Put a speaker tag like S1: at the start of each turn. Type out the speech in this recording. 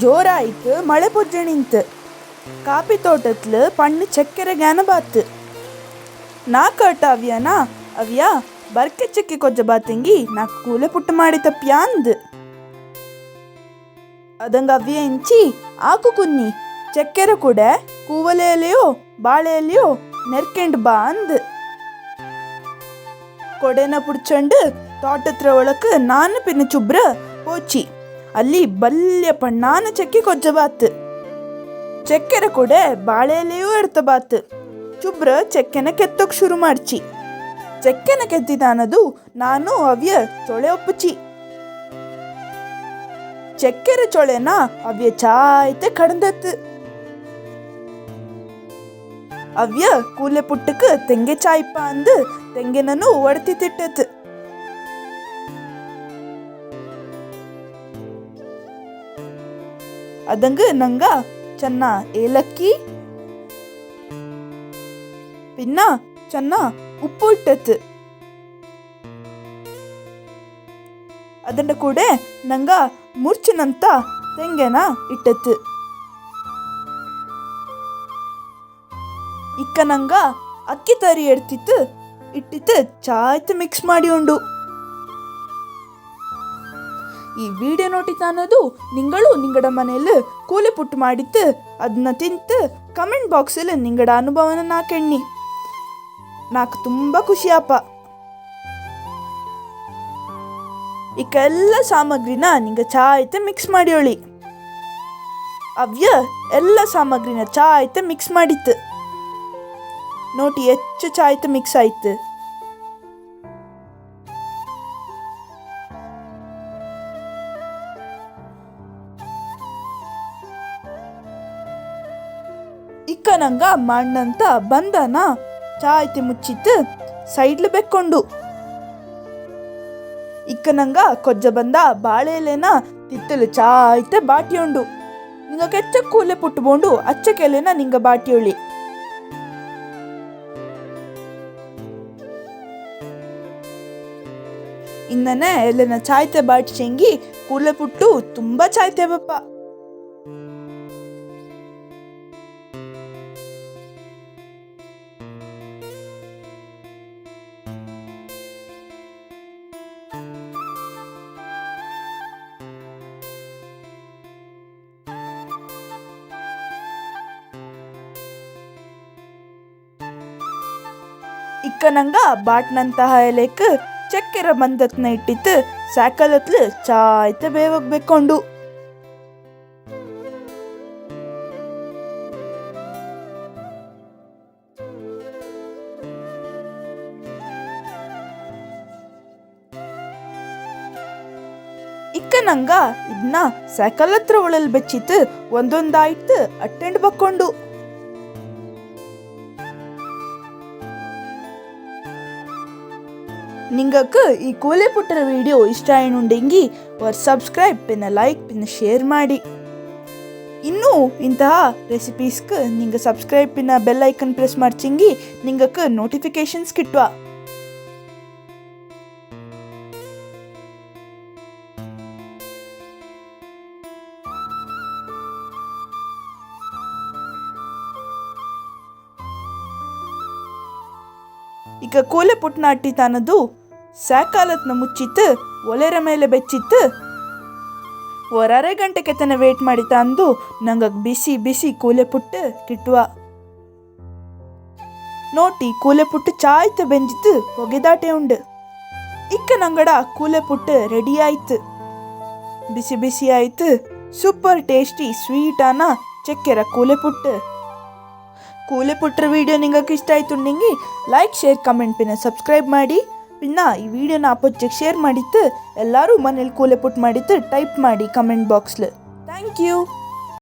S1: ಜೋರಾಯ್ತು, ಮಳೆ ಪೊಜ್ಜಣಿಂತು ಕಾಪಿ தோட்டத்தில் பண்ணு ಜ್ಞಾನ ಬಾತು. ನಾ ಕಟ ಅವ್ಯನಾ ಅವ್ಯ, ಬರ್ಕೆ ಚಿಕ್ಕಿ ಕೊಜ್ಜ ಬಾತಂಗಿ ನಾಕ್ ಕೂಲೆ ಪುಟ್ಟು ಮಾಡಿ ತಪ್ಪ್ಯಾ ಅಂದ್ ಅದಂಗ ಅವ್ಯ ಎಂಚಿ ಆಕು ಕುನ್ನಿ, ಚಕ್ಕೆರೆ ಕೂಡ ಕೂವಲೆಯಲ್ಲಿಯೋ ಬಾಳೆಯಲ್ಲಿಯೋ ನೆರ್ಕೆಂಡ್ ಬಾ ಅಂದ್ ಕೊಡೆನ ಪುಡ್ಚಂಡು, ತೋಟತ್ರ ಒಳಕ್ ನಾನು ಪಿನ್ನ ಚುಬ್ರ ಪೋಚಿ. ಅಲ್ಲಿ ಬಲ್ಯ ಪಣ್ಣಾನ ಚಕ್ಕಿ ಕೊಜ್ಜ ಬಾತ್. ಚಕ್ಕೆರೆ ಕೂಡ ಬಾಳೆಲೆಯೂ ಎಡ್ತ ಬಾತ್. ಚುಬ್ರ ಚಕ್ಕೆನ ಕೆತ್ತೋಕ್ ಶುರು ಮಾಡ್ಚಿ. ಚೆಕ್ಕೆನ ಕೆತ್ತಿದಾನದು ನಾನು ಅವ್ಯ ಚೊಳೆ ಒಪ್ಪುಚಿ. ಚಕ್ಕೆರೆ ಚೊಳೆನ ಅವ್ಯ ಚಾಯ್ತೆ ಕಡಂದತ್. ಅವ್ಯ ಕೂಲೆ ಪುಟ್ಟಕ್ಕೆ ತೆಂಗೆ ಚಾಯ್ಪ ಅಂದು ತೆಂಗೆನನು ಒಡ್ತಿ ತಿಟ್ಟತ್. ಅದಂಗ ನಂಗ ಚೆನ್ನ ಏಲಕ್ಕಿ, ಪಿನ್ನ ಚೆನ್ನ ಉಪ್ಪು ಇಟ್ಟತ್. ಅದನ್ನ ಕೂಡ ನಂಗ ಮುರ್ಚಿನಂತ ತೆಂಗೆನ ಇಟ್ಟತ್. ಇಕ್ಕ ನಂಗ ಅಕ್ಕಿ ತರಿ ಎಡ್ತಿತ್ತು, ಇಟ್ಟಿತ್ತು ಚಾಯ್ತು ಮಿಕ್ಸ್ ಮಾಡಿ ಉಂಡು. ಈ ವಿಡಿಯೋ ನೋಟಿತ ಅನ್ನೋದು ನಿಂಗಳು ನಿಂಗಡ ಮನೆಯಲ್ಲಿ ಕೂಲಿ ಪುಟ್ಟು ಮಾಡಿತ್ತು. ಅದನ್ನ ತಿಂತು ಕಮೆಂಟ್ ಬಾಕ್ಸಲ್ಲಿ ನಿಂಗಡ ಅನುಭವನ ನಾಕೆಣ್ಣಿ ನಾಕ್ ತುಂಬ ಖುಷಿಯಪ್ಪ ಈ ಎಲ್ಲ ಸಾಮಗ್ರಿನ ನಿಂಗೆ ಚಾ ಐತೆ ಮಿಕ್ಸ್ ಮಾಡಿಯೋಳಿ. ಅವ್ಯ ಎಲ್ಲ ಸಾಮಗ್ರಿನ ಚಾ ಐತೆ ಮಿಕ್ಸ್ ಮಾಡಿತ್ತು. ನೋಟಿ ಹೆಚ್ಚು ಚಾಯ್ತೆ ಮಿಕ್ಸ್ ಆಯ್ತು. ಇಕ್ಕ ನಂಗ ಮಣ್ಣಂತ ಬಂದನ ಚಾಯ್ತಿ ಮುಚ್ಚಿತ್ತು, ಸೈಡ್ಲು ಬೆಕ್ಕೊಂಡು. ಇಕ್ಕನಂಗ ಕೊಜ್ಜ ಬಂದ ಬಾಳೆ ಎಲೆನ ತಿತ್ತಲು ಚಾಯ್ತೆ ಬಾಟಿಯೊಂಡು. ನಿಂಗ ಕೆಚ್ಚ ಕೂಲೆ ಪುಟ್ಟುಕೊಂಡು ಅಚ್ಚ ಕೆಲೆನ ನಿಂಗ ಬಾಟಿಯೊಳಿ ಇನ್ನನೆ ಎಲೆನ ಚಾಯ್ತೆ ಬಾಟಿ ಚೆಂಗಿ ಕೂಲೆ ಪುಟ್ಟು, ತುಂಬಾ ಚಾಯ್ತೆ ಬಪ್ಪ ಇಕ್ಕ ನಂಗ ಬಾಟ್ನಂತಹ ಎಲೆಕ್ ಚಕ್ಕೆರ ಬಂದತ್ನ ಇಟ್ಟಿತ್ತು. ಸಾಕಲತ್ಲು ಚಾಯ್ತ ಬೇವಾಗ ಬೇಕೊಂಡು ಇಕ್ಕ ನಂಗ ಇದನ್ನ ಸೈಕಲ್ ಹತ್ರ ಒಳಲ್ ಬೆಚ್ಚಿತ್ತು. ಒಂದೊಂದಾಯ್ತು ಅಟ್ಟೆಂಡ್ ಬಕ್ಕೊಂಡು ನಿಂಗಕ್ಕೆ ಈ ಕೂಲೆ ಪುಟ್ಟರ ವಿಡಿಯೋ ಇಷ್ಟ സബ്സ്ക്രൈബ് പിന്നെ ಸಬ್ಸ್ಕ್ರೈಬ್ പിന്നെ ಶೇರ್ ಮಾಡಿ. ಇನ್ನೂ ಇಂತಹ ರೆಸಿಪೀಸ್ಗೆ ನಿಂಗೆ ಸಬ್ಸ್ಕ್ರೈಬ್, ಪಿನ್ನ ಬೆಲ್ ಐಕನ್ ಪ್ರೆಸ್ ಮಾಡ್ಚಿಂಗಿ ನಿಂಗಕ್ಕೆ ನೋಟಿಫಿಕೇಶನ್ಸ್ ಕಿಟ್ವಾ. ಈಗ ಕೋಲೆ ಪುಟ್ನಾಟಿ ಅಟ್ಟಿತಾನದು ಸಾಕಾಲತ್ನ ಮುಚ್ಚಿತ್ತು, ಒಲೆರ ಮೇಲೆ ಬೆಚ್ಚಿತ್ತು. ಒರರೆ ಗಂಟೆ ತನ ವೇಟ್ ಮಾಡಿ ತಂದು ನಂಗ ಬಿಸಿ ಬಿಸಿ ಕೂಲೆ ಪುಟ್ಟು ಕಿಟ್ವ. ನೋಟಿ ಕೂಲೆ ಪುಟ್ಟು ಚಾಯ್ತು ಬೆಂಜಿತ್ತು, ಹೊಗೆದಾಟೆ ಉಂಡು. ಇಕ್ಕ ನಂಗಡ ಕೂಲೆ ಪುಟ್ಟು ರೆಡಿ ಆಯ್ತು. ಬಿಸಿ ಬಿಸಿ ಆಯ್ತು, ಸೂಪರ್ ಟೇಸ್ಟಿ ಸ್ವೀಟ್ ಅನ್ನ ಚಕ್ಕೆರ ಕೂಲೆ ಪುಟ್ಟು. ಕೂಲೆ ಪುಟ್ಟರ ವಿಡಿಯೋ ನಿಂಗಕ್ಕೆ ಇಷ್ಟ ಆಯ್ತು ನಿಂಗೆ, ಲೈಕ್, ಶೇರ್, ಕಮೆಂಟ್ ಪಿನ ಸಬ್ಸ್ಕ್ರೈಬ್ ಮಾಡಿ. ಪಿನ್ನ ಈ ವಿಡಿಯೋನ ಅಪ್ಪೊಚ್ಚಿಗೆ ಶೇರ್ ಮಾಡಿತ್ತು ಎಲ್ಲರೂ ಮನೇಲಿ ಕೂಲೆ ಪುಟ್ ಮಾಡಿತ್ತು ಟೈಪ್ ಮಾಡಿ ಕಮೆಂಟ್ ಬಾಕ್ಸ್ಲು ಥ್ಯಾಂಕ್ ಯು